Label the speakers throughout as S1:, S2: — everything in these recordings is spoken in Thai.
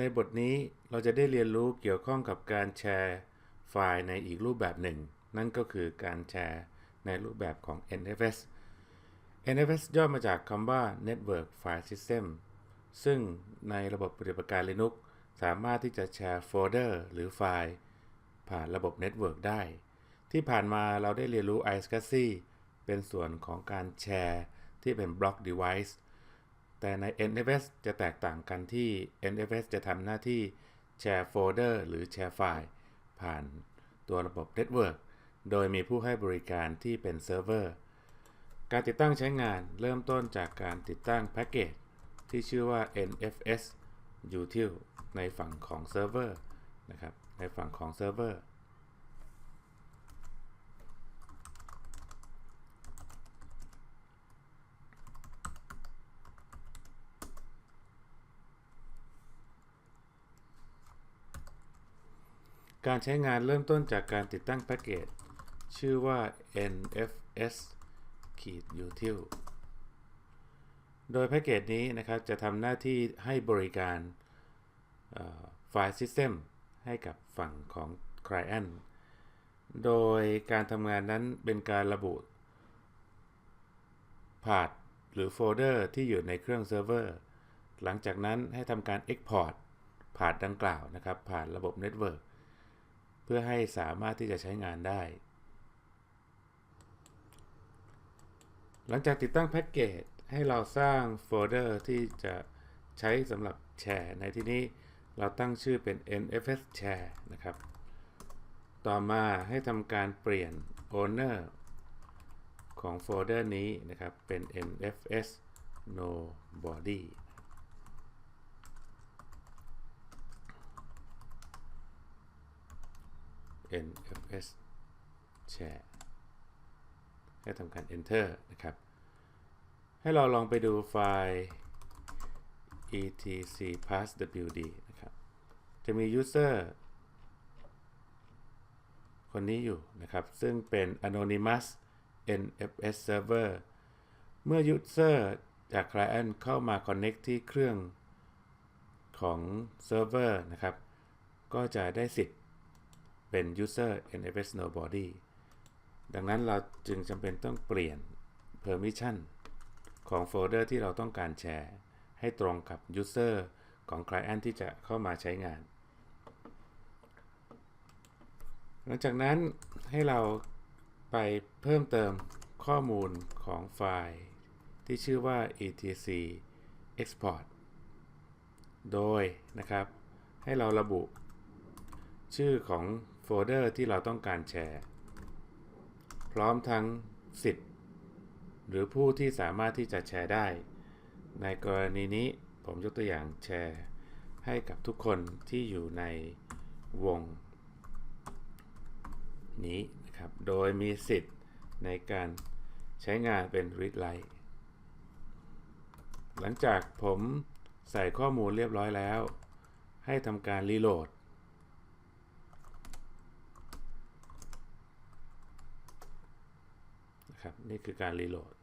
S1: ในบทนี้เราจะได้เรียนรู้เกี่ยวข้องกับการแชร์ไฟล์ในอีกรูปแบบหนึ่ง นั่นก็คือการแชร์ในรูปแบบของ NFS NFS ย่อมาจากคำว่า Network File System ซึ่งในระบบปฏิบัติการ Linux สามารถที่จะแชร์โฟลเดอร์หรือไฟล์ผ่านระบบเน็ตเวิร์กได้ ที่ผ่านมาเราได้เรียนรู้ iSCSI เป็นส่วนของการแชร์ที่เป็นบล็อก device แต่ใน NFS จะแตกต่างกันที่ NFS จะทำหน้าที่แชร์โฟลเดอร์หรือแชร์ไฟล์ผ่านตัวระบบเน็ตเวิร์กโดยมีผู้ให้บริการที่เป็นเซิร์ฟเวอร์ การติดตั้งใช้งานเริ่มต้นจากการติดตั้งแพ็กเกจที่ชื่อว่า NFS util ในฝั่งของเซิร์ฟเวอร์นะครับ ในฝั่งของเซิร์ฟเวอร์ การใช้งานเริ่มต้นจากการติดตั้งแพ็กเกจ ชื่อว่า nfs util โดยแพ็กเกจนี้นะครับจะทำหน้าที่ให้บริการไฟล์ System ให้กับฝั่งของ Client โดยการทำงานนั้นเป็นการระบุพาธหรือโฟลเดอร์ที่อยู่ในเครื่องเซิร์ฟเวอร์ หลังจากนั้นให้ทำการ Export พาธดังกล่าวนะครับ ผ่านระบบเน็ตเวิร์ก พื่อให้สามารถที่จะใช้งานได้ หลังจากติดตั้งแพ็กเกจให้เราสร้างโฟลเดอร์ที่จะใช้สำหรับแชร์ ในที่นี้เราตั้งชื่อเป็น nfs share นะครับ ต่อมาให้ทำการเปลี่ยน owner ของโฟลเดอร์นี้นะครับเป็น nfs nobody nfs share ให้ทำการ enter นะครับ ให้เราลองไปดูไฟล์ etc passwd นะครับ จะมี user คนนี้อยู่นะครับ ซึ่งเป็น anonymous nfs server เมื่อ user จาก client เข้ามา connect ที่เครื่องของ server นะครับ ก็จะได้สิทธิ์ เป็น user nfs nobody ดังนั้นเราจึงจำเป็นต้องเปลี่ยน permission ของโฟลเดอร์ที่เราต้องการแชร์ ให้ตรงกับ user ของ client ที่จะเข้ามาใช้งาน หลังจากนั้นให้เราไปเพิ่มเติมข้อมูลของไฟล์ ที่ชื่อว่า etc export โดยนะครับ ให้เราระบุชื่อของ ลเดอร์ที่เราต้องการแชร์ พร้อมทั้งสิทธิ์ หรือผู้ที่สามารถที่จะแชร์ได้ ในกรณีนี้ผมยกตัวอย่างแชร์ ให้กับทุกคนที่อยู่ในวง นี้นะครับ โดยมีสิทธิ์ในการใช้งานเป็น read write หลังจากผมใส่ข้อมูลเรียบร้อยแล้ว ให้ทำการรีโหลด นะครับ นี่คือการรีโหลด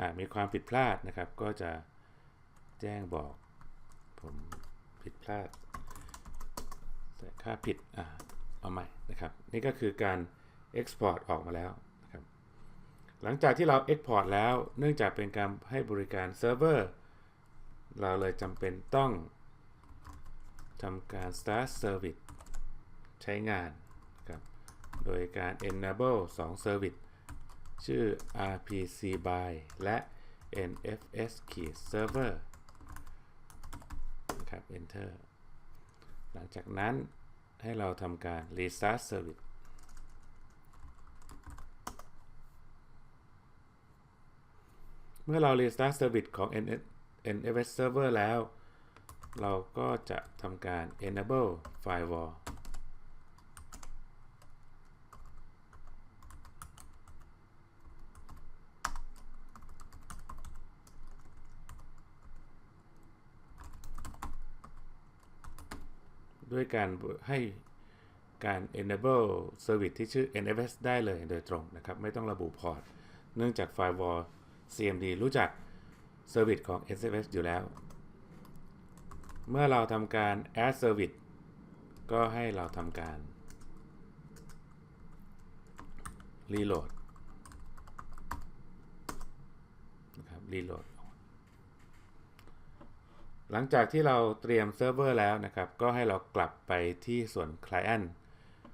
S1: หากมีความผิดพลาดนะครับ ก็จะแจ้งบอกผมผิดพลาดแต่ค่าผิดอ่าเอาใหม่นะครับ นี่ก็คือการ Export ออกมาแล้วนะครับ หลังจากที่เรา Export แล้วเนื่องจากเป็นการให้บริการเซิร์ฟเวอร์เราเลยจำเป็นต้องทำการ Start Service ใช้งาน โดยการ Enable 2 Service ชื่อ rpc by และ nfs server นะครับ enter หลังจากนั้นให้เราทำการ restart service เมื่อเรา restart service ของ nfs server แล้ว เราก็จะทำการ enable firewall ด้วยการให้การ enable service ที่ชื่อ NFS ได้เลยโดยตรงนะครับ ไม่ต้องระบุพอร์ต เนื่องจาก firewall CMD รู้จัก service ของ SFS อยู่แล้ว เมื่อเราทำการ add service ก็ให้เราทำการ reload นะครับ reload หลังจากที่เราเตรียมเซิร์ฟเวอร์แล้วนะครับ ก็ให้เรากลับไปที่ส่วน client